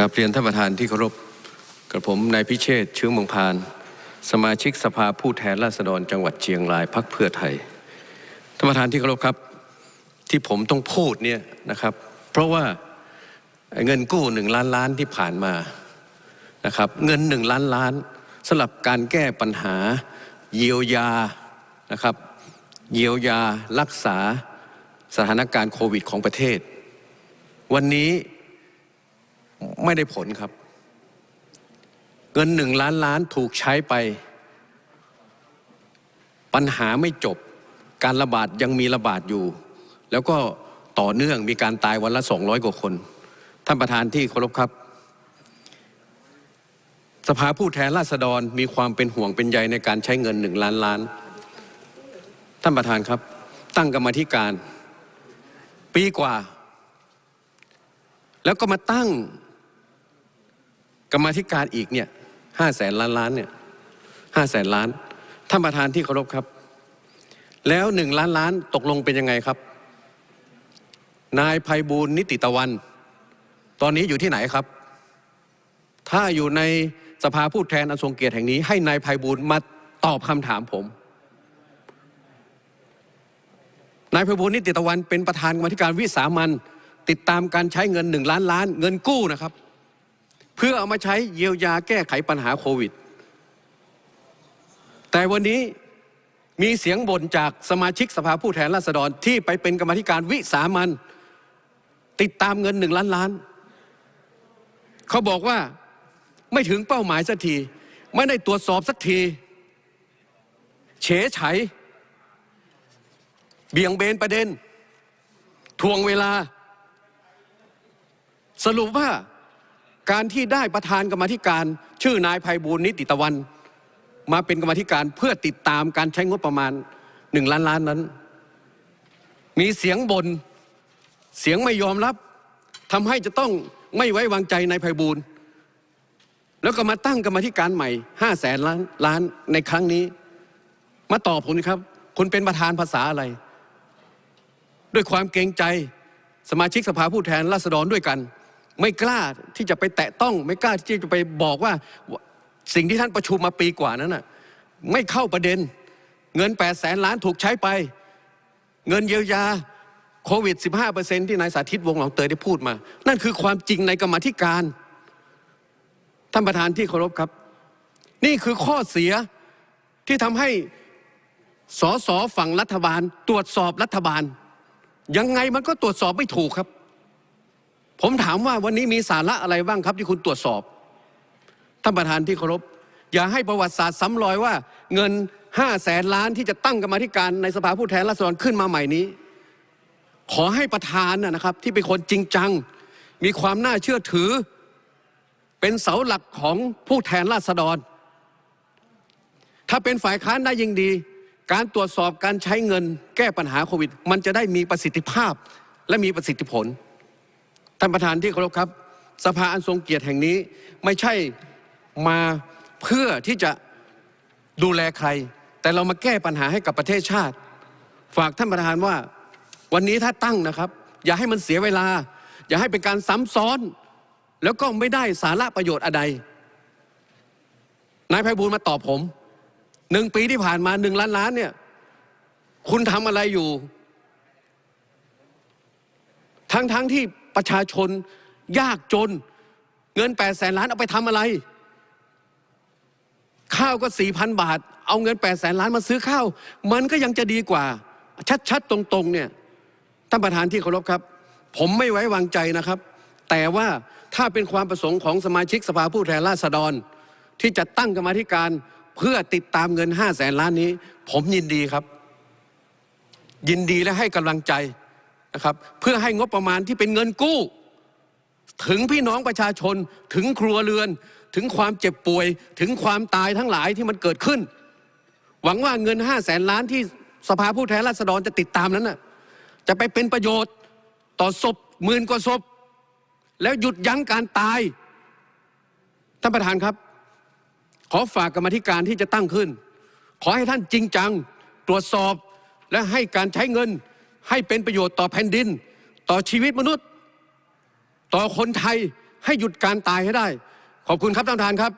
กราบเรียนท่านประธานที่เคารพกับผมนายพิเชษเชื้อเมืองพาน สมาชิกสภาผู้แทนราษฎรจังหวัดเชียงรายพักเพื่อไทยท่านประธานที่เคารพครับ ที่ผมต้องพูดเนี่ยนะครับ เพราะว่าเงินกู้หนึ่งล้านล้านที่ผ่านมานะครับเงินหนึ่งล้านล้านสำหรับการแก้ปัญหาเยียวยานะครับเยียวยารักษาสถานการณ์โควิดของประเทศ วันนี้ ไม่ได้ผลครับ เงินหนึ่งล้านล้านถูกใช้ไป ปัญหาไม่จบ การระบาดยังมีระบาดอยู่ แล้วก็ต่อเนื่องมีการตายวันละสองร้อยกว่าคน ท่านประธานที่เคารพครับ สภาผู้แทนราษฎรมีความเป็นห่วงเป็นใยในการใช้เงินหนึ่งล้านล้าน ท่านประธานครับ ตั้งกรรมธิการ ปีกว่า แล้วก็มาตั้ง กรรมธิการอีกเนี่ยห้าแสนล้านล้านเนี่ยห้าแสนล้านท่านประธานที่เคารพครับ แล้วหนึ่งล้านล้านตกลงเป็นยังไงครับ นายภัยบูลนิติตะวัน ตอนนี้อยู่ที่ไหนครับ ถ้าอยู่ในสภาผู้แทนอันทรงเกียรติแห่งนี้ ให้นายภัยบูลมาตอบคำถามผมนายภัยบูลนิติตะวันเป็นประธานกรรมธิการวิสามันติดตามการใช้เงินหนึ่งล้านล้าน เงินกู้นะครับ เพื่อเอามาใช้เยียวยาแก้ไขปัญหาโควิด แต่วันนี้มีเสียงบ่นจากสมาชิกสภาผู้แทนราษฎรที่ไปเป็นกรรมธิการวิสามันติดตามเงินหนึ่งล้านล้าน เขาบอกว่าไม่ถึงเป้าหมายสักที ไม่ได้ตรวจสอบสักที เฉยไฉเบี่ยงเบนประเด็น ทวงเวลา สรุปว่า การที่ได้ประธานกรรมธิการ ชื่อนายภัยบูลนิติตะวัน มาเป็นกรรมธิการเพื่อติดตามการใช้งบประมาณหนึ่งล้านล้านนั้น มีเสียงบน่นเสียงไม่ยอมรับทำให้จะต้องไม่ไว้วางใจนายภัยบูลย์แล้วก็มาตั้งกรรมธิการใหม่ห้าแสนล้านล้านในครั้งนี้ มาตอบผมครับ คุณเป็นประธานภาษาอะไร ด้วยความเกรงใจสมาชิกสภาผู้แทนราษฎรด้วยกัน ไม่กล้าที่จะไปแตะต้อง ไม่กล้าที่จะไปบอกว่าสิ่งที่ท่านประชุมมาปีกว่านั้นน่ะไม่เข้าประเด็น เงิน8ปดแสนล้านถูกใช้ไป เงินเยียวยาโควิด 15%ที่นายสาธิตวงหลองเตยได้พูดมา นั่นคือความจริงในกรรมธิการ ท่านประธานที่เคารพครับ นี่คือข้อเสียที่ทำให้สสฝั่งรัฐบาล ตรวจสอบรัฐบาล ยังไงมันก็ตรวจสอบไม่ถูกครับ ผมถามว่าวันนี้มีสาระอะไรบ้างครับที่คุณตรวจสอบท่านประธานที่เคารพอย่าให้ประวัติศาสตร์ซ้ำรอยว่า เงินห้าแสนล้านที่จะตั้งกรรมาธิการในสภาผู้แทนราษฎรขึ้นมาใหม่นี้ ขอให้ประธานนะครับ ที่เป็นคนจริงจัง มีความน่าเชื่อถือ เป็นเสาหลักของผู้แทนราษฎร ถ้าเป็นฝ่ายค้านได้ยิ่งดี การตรวจสอบการใช้เงินแก้ปัญหาโควิด มันจะได้มีประสิทธิภาพและมีประสิทธิผล ท่านประธานที่เคารพครับ สภาอันทรงเกียรติแห่งนี้ไม่ใช่มาเพื่อที่จะดูแลใคร แต่เรามาแก้ปัญหาให้กับประเทศชาติ ฝากท่านประธานว่าวันนี้ถ้าตั้งนะครับ อย่าให้มันเสียเวลา อย่าให้เป็นการซ้ำซ้อน แล้วก็ไม่ได้สาระประโยชน์อะไรนายไพบูลมาตอบผมหนึ่งปีที่ผ่านมาหนึ่งล้านล้านเนี่ย คุณทำอะไรอยู่ ทั้งทั้งที่ ประชาชนยากจน เงินแปดแสนล้านเอาไปทำอะไร ข้าวก็สี่พันบาท เอาเงินแปดแสนล้านมาซื้อข้าว มันก็ยังจะดีกว่า ชัดๆ ตรงๆ เนี่ยท่านประธานที่เคารพครับ ผมไม่ไว้วางใจนะครับ แต่ว่าถ้าเป็นความประสงค์ของสมาชิกสภาผู้แทนราษฎร ที่จะตั้งกรรมธิการเพื่อติดตามเงินห้าแสนล้านนี้ ผมยินดีครับ ยินดีและให้กำลังใจ นะครับเพื่อให้งบประมาณที่เป็นเงินกู้ ถึงพี่น้องประชาชนถึงครัวเรือน ถึงความเจ็บป่วย ถึงความตายทั้งหลายที่มันเกิดขึ้น หวังว่าเงินห้าแสนล้านที่สภาผู้แทนราษฎรจะติดตามนั้นน่ะจะไปเป็นประโยชน์ต่อศพหมื่นกว่าศพ แล้วหยุดยั้งการตายท่านประธานครับ ขอฝากกรรมธิการที่จะตั้งขึ้น ขอให้ท่านจริงจัง ตรวจสอบและให้การใช้เงิน ให้เป็นประโยชน์ต่อแผ่นดิน ต่อชีวิตมนุษย์ ต่อคนไทยให้หยุดการตายให้ได้ ขอบคุณครับท่านประธานครับ